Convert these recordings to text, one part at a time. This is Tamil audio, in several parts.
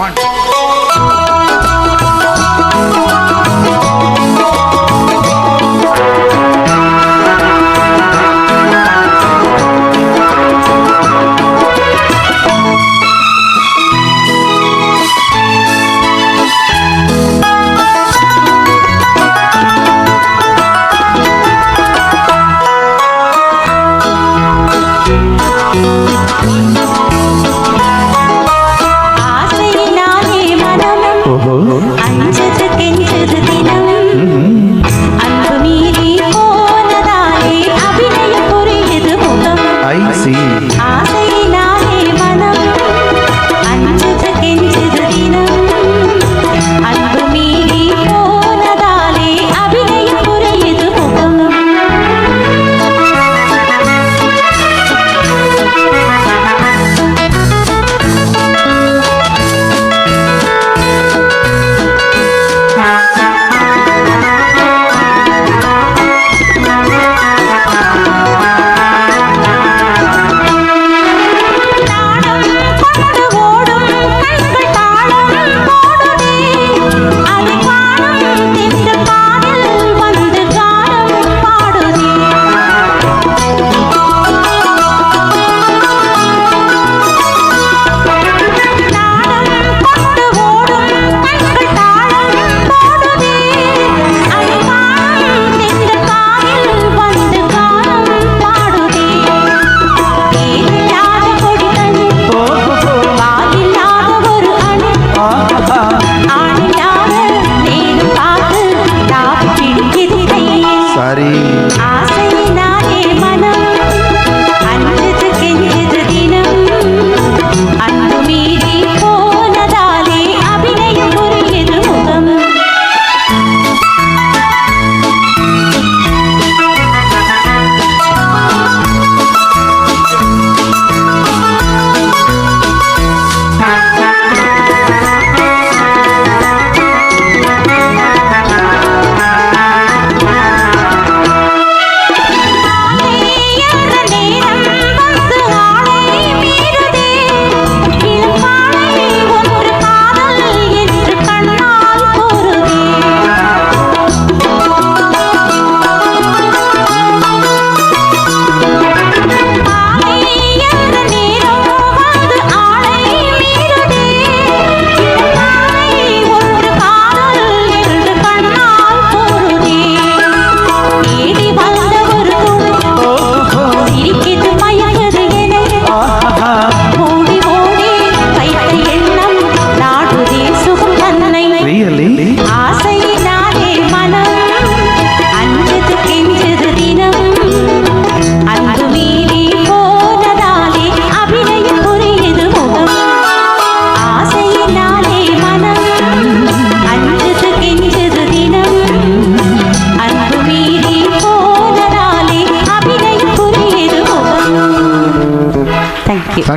one. Go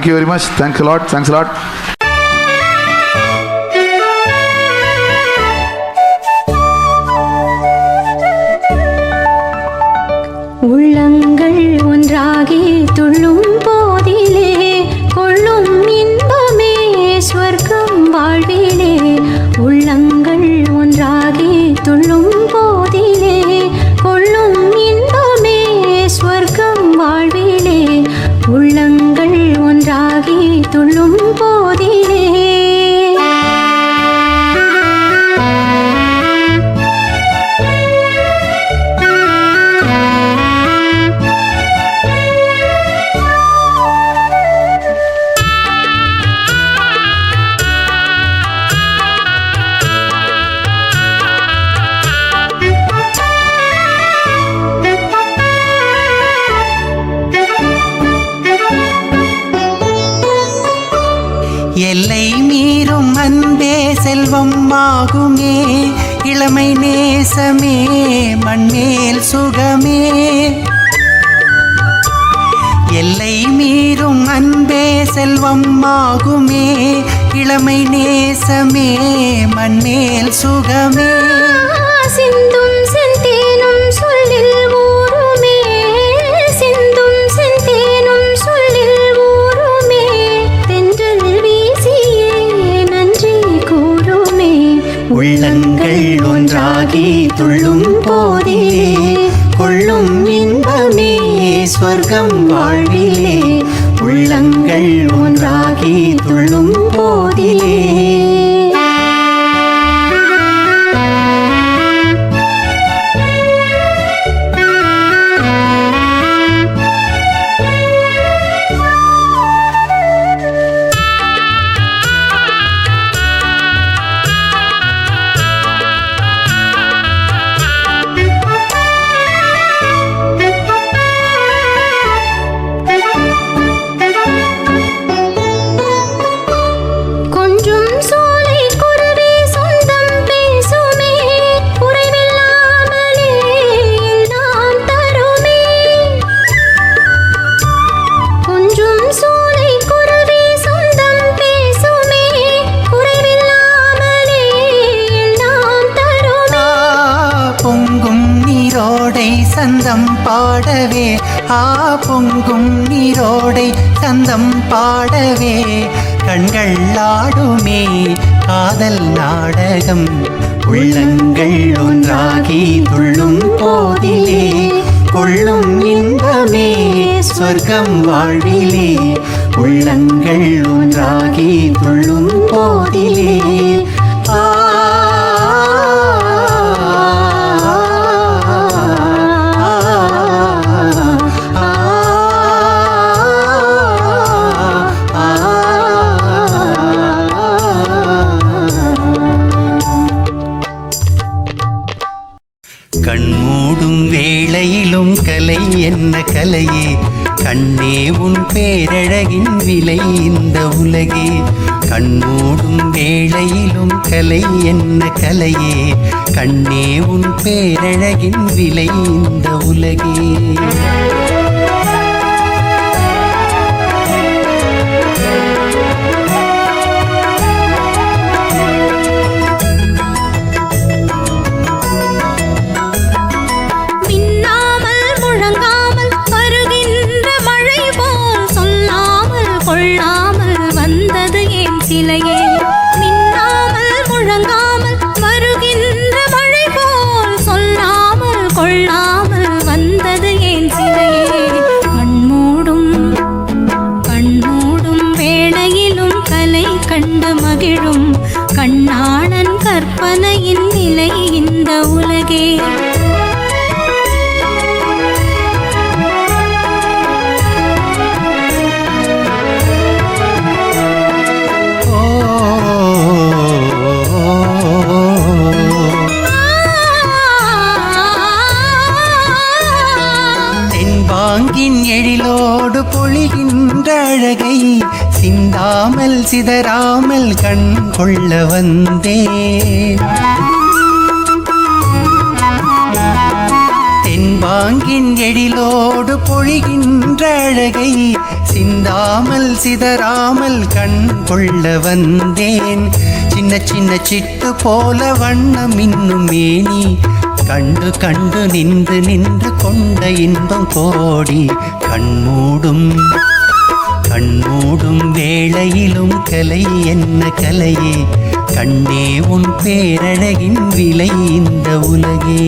Thank you very much. Thanks a lot. Thanks a lot. செல்வமாகுமே இளமை நேசமே மண்மேல் சுகமே. சிந்தும் செந்தேனும் சொல்லில் ஊருமே சிந்தும் செந்தேனும் சொல்லில் ஊருமே தென்றல் வீசியே நன்றி கூறுமே. உள்ளங்கள் ஒன்றாகி துள்ளும் போதே கொள்ளும் இன்பமே சொர்க்கம் வாழ்வி. துள்ளும் காதல் நாடகம். உள்ளங்கள் ஒன்றாகி துள்ளும் போதிலே கொள்ளும் இன்பமே சொர்க்கம் வாழ்விலே. உள்ளங்கள் ஒன்றாகி துள்ளும் போதிலே என்ன கலையே? கண்ணே உன் பேரழகின் விலை இந்த உலகே. கண்ணோடும் வேளையிலும் கலை என்ன கலையே? கண்ணே உன் பேரழகின் விலை இந்த உலகே. உலகே எழிலோடு பொழிகின்ற அழகை சிந்தாமல் சிதறாமல் கண் கொள்ள வந்தே தென்பாங்கின் எழிலோடு பொழிகின்ற அழகை சிந்தாமல் சிதறாமல் கண் கொள்ள வந்தேன். சின்ன சின்ன சிட்டு போல வண்ணம் இன்னும் மேனி. கண்டு கண்டு நின்று நின்று கொண்ட இன்பம் கோடி கண்மூடும் கண்மூடும் வேளையிலும் கலை என்ன கலையே? கண்ணே உன் பேரழகின் விலை இந்த உலகே.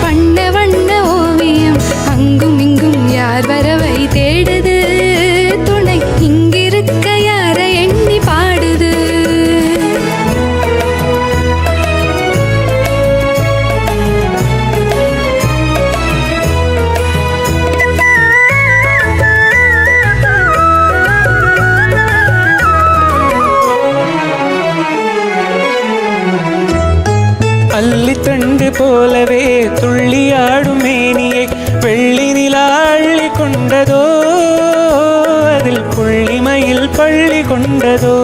பள்ளி கொண்டதோ?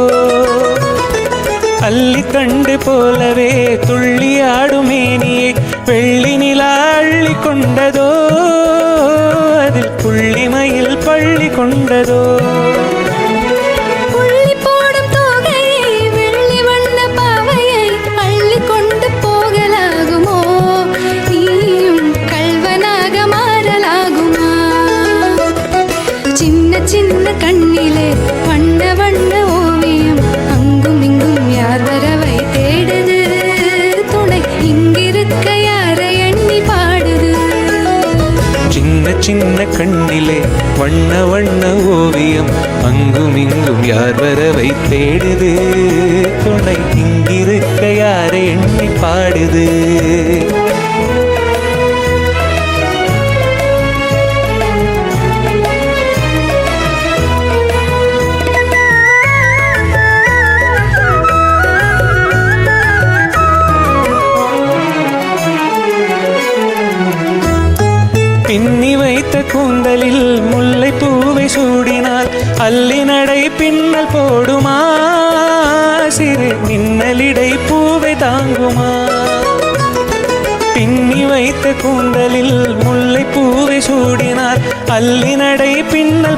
அள்ளி அள்ளித்தண்டு போலவே துள்ளி ஆடுமேனியை வெள்ளி நிலா அள்ளி கொண்டதோ? அதில் புள்ளிமையில் பள்ளி கொண்டதோ?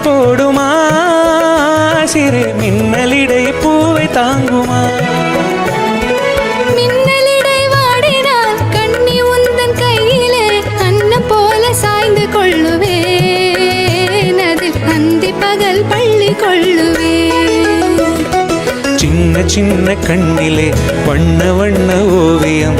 போடுமா? சிறு மின்னலிடை பூவை தாங்குமா? சின்ன சின்ன கண்ணிலே வண்ண வண்ண ஓவியம்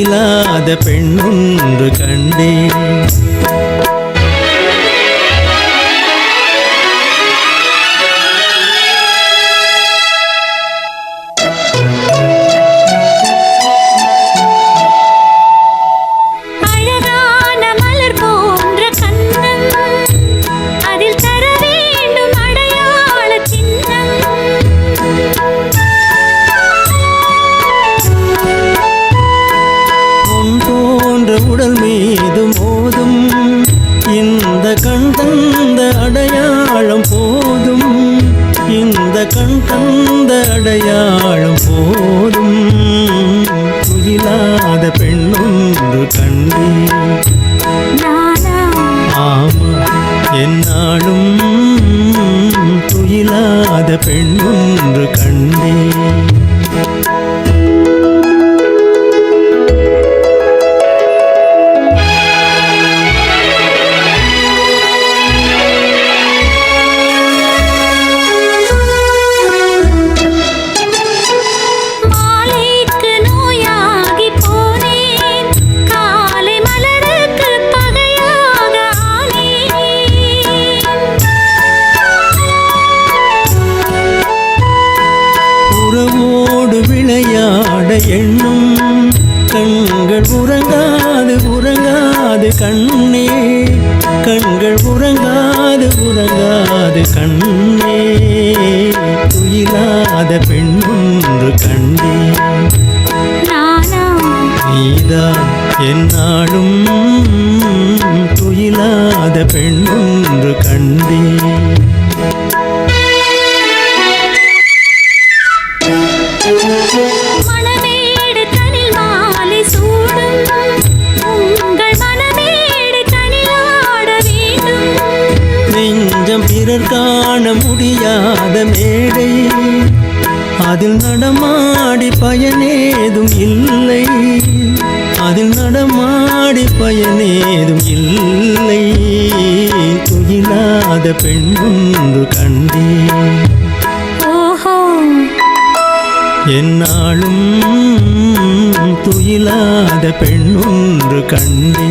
இல்லாத பெண்ணொன்று கண்டேன். என்ற உடல் மீது மோதும். இந்த கண் தந்த அடையாளம் போதும். இந்த கண் தந்த அடையாளம் போதும். உறங்காது உறங்காது கண்ணே. துயிலாத பெண் ஒன்று கண்டே நீதான் என்னாலும் துயிலாத பெண் நெஞ்சம் பிறர் காண முடியாத மேடை. அதில் நடமாடி பயனேதும் இல்லை. அதில் நடமாடி பயனேதும் இல்லை. துயிலாத பெண் ஒன்று கண்டே ஓஹோ. என்னாலும் துயிலாத பெண் ஒன்று கண்டே